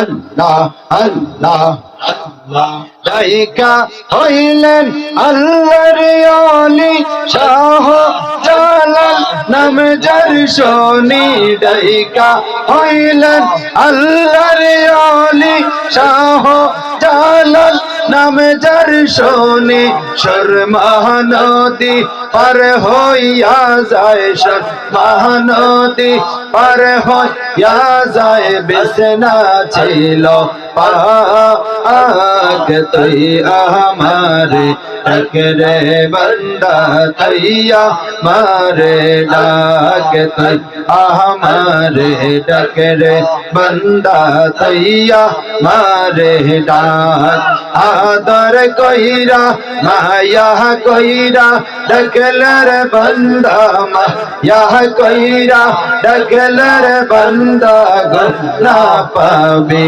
আল্লাহ আল্লাহ দায়িকা হইলেন আল্লাহর আলি শাহ জালাল নাম যার শনি। দায়িকা হইলেন আল্লাহর আলি শাহ জালাল নাম যার শনি শর্মানদী পার হইয়া যায় সর মহানদী পার হইয়া যায় বেসনা ছিল। पाग तई हमारे टकरे बंदा तैया। मारे डाक तई हमारे डकरे बंदा तैया। मारे डाक आदर कोईरा माया कोईरा डकलर बंदा, माया कोईरा डकलर बंदा गुना पावे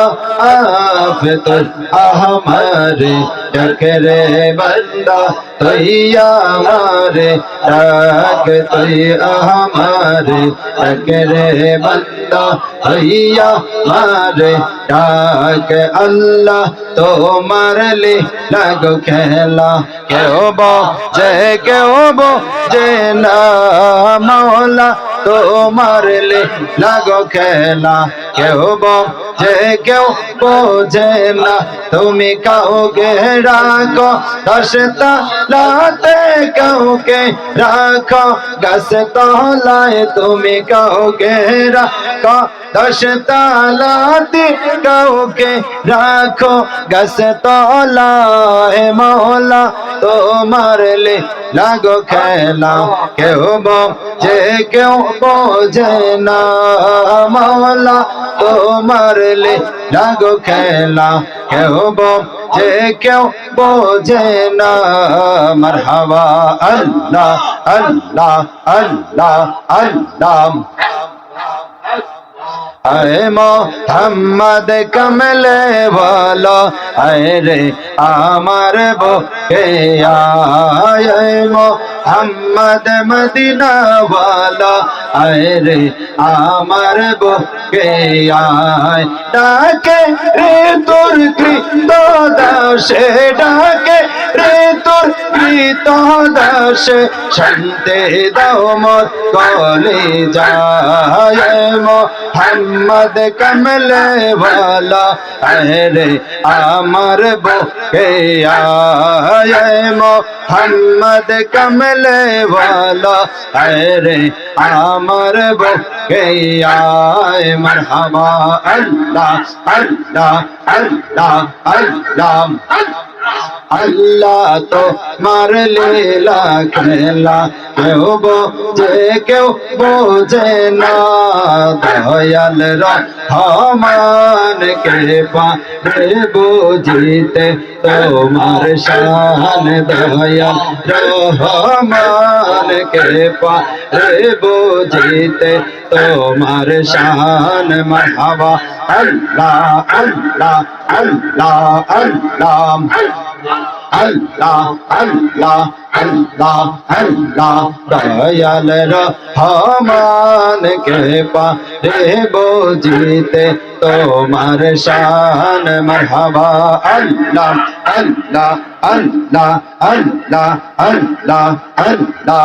আপ তো আমারে টকরে বন্দা, তৈয়া মারে। ডাক তুই আমারে টকরে বন্দা, তৈয়া মারে। ডাক আল্লাহ তোমার লি লাগো খেলা। কেউ বো যে, কেউ বো যে না, মৌলা তোমার লি লাগো খেলা। কেউ বো যে কেউ বোঝে না, তুমি কাউকে রাখো দশতা লাতে কাউকে রাখো, গাছ তলায় তুমি কাউকে রাখো। দশ তালাতে কাউকে রাখো, গাছ তলায় মহলা তোমার লে লাগো খেলা। কেউ যে কেউ বোঝে না মহলা তোমার লে লাগো খেলা কেউ বোঝে কেউ বোঝে না। মারহাবা আল্লাহ আল্লাহ আল্লাহ আল্লাহ। اے محمد کملے والا اے رے امر بو کے اے محمد مدینہ والا اے رے امر بو کے آئے ڈاکے رے ترکی دو داشے ڈاکے রে তোর প্রীত দাস শান্তে দাও মোর কলে যায় মোহাম্মদ কমলে ভালা রে আমার বুকে আয় মোহাম্মদ কমলে ভালা রে আমার বুকে আয়। মরহাবা আল্লাহ আল্লাহ আল্লাহ আল্লাহ। আল্লাহ তো মার লীলা খেলা কেউ বোঝে কেউ বোঝে না। দয়াল রহমান কে পারে বুঝিতে তোমার শান। দয়াল রহমান কে পারে বুঝিতে তোমার শান। মারহাবা আল্লাহ আল্লাহ আল্লাহ আল্লাহ। আল্লাহ আল্লাহ আল্লাহ আল্লাহ, দয়াল রহমান কে পারে বুঝিতে তোমার শান। মরহাবা আল্লাহ আল্লাহ আল্লাহ আল্লাহ আল্লাহ আল্লাহ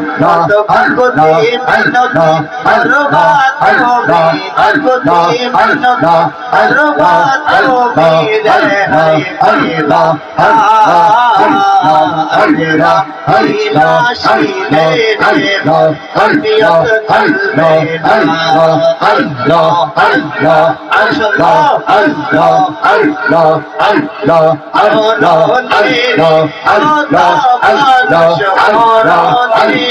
Allah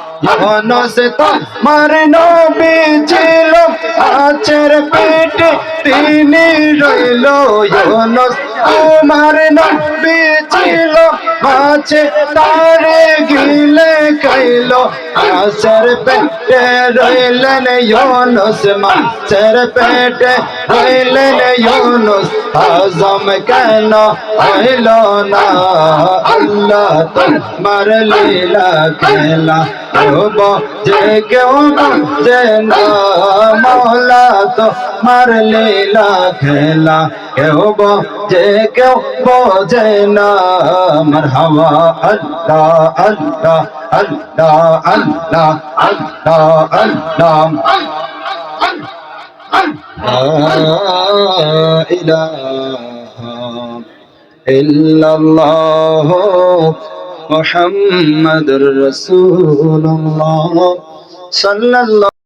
মনস্তা মারনো বেছিল আচের পেটে তিনি রইল মনস্তা তোমার নবী ছিল মাছে তারে গিলে খাইল। আচের পেটে রইলেন ইউনুস, মাছের পেটে রইলেন ইউনুস। হজম কেন হইল না? আল্লাহ তোমার লীলা খেলা। রব যে কেউ যে না, মৌলা তো মার লীলা খেলা কেউ যে কেউ বোঝে না মার হাওয়া আল্লাহ আল্লাহ আল্লাহ আল্লাহ আল্লাহ আল্লাহ لا إله إلا الله محمد رسول الله صلى الله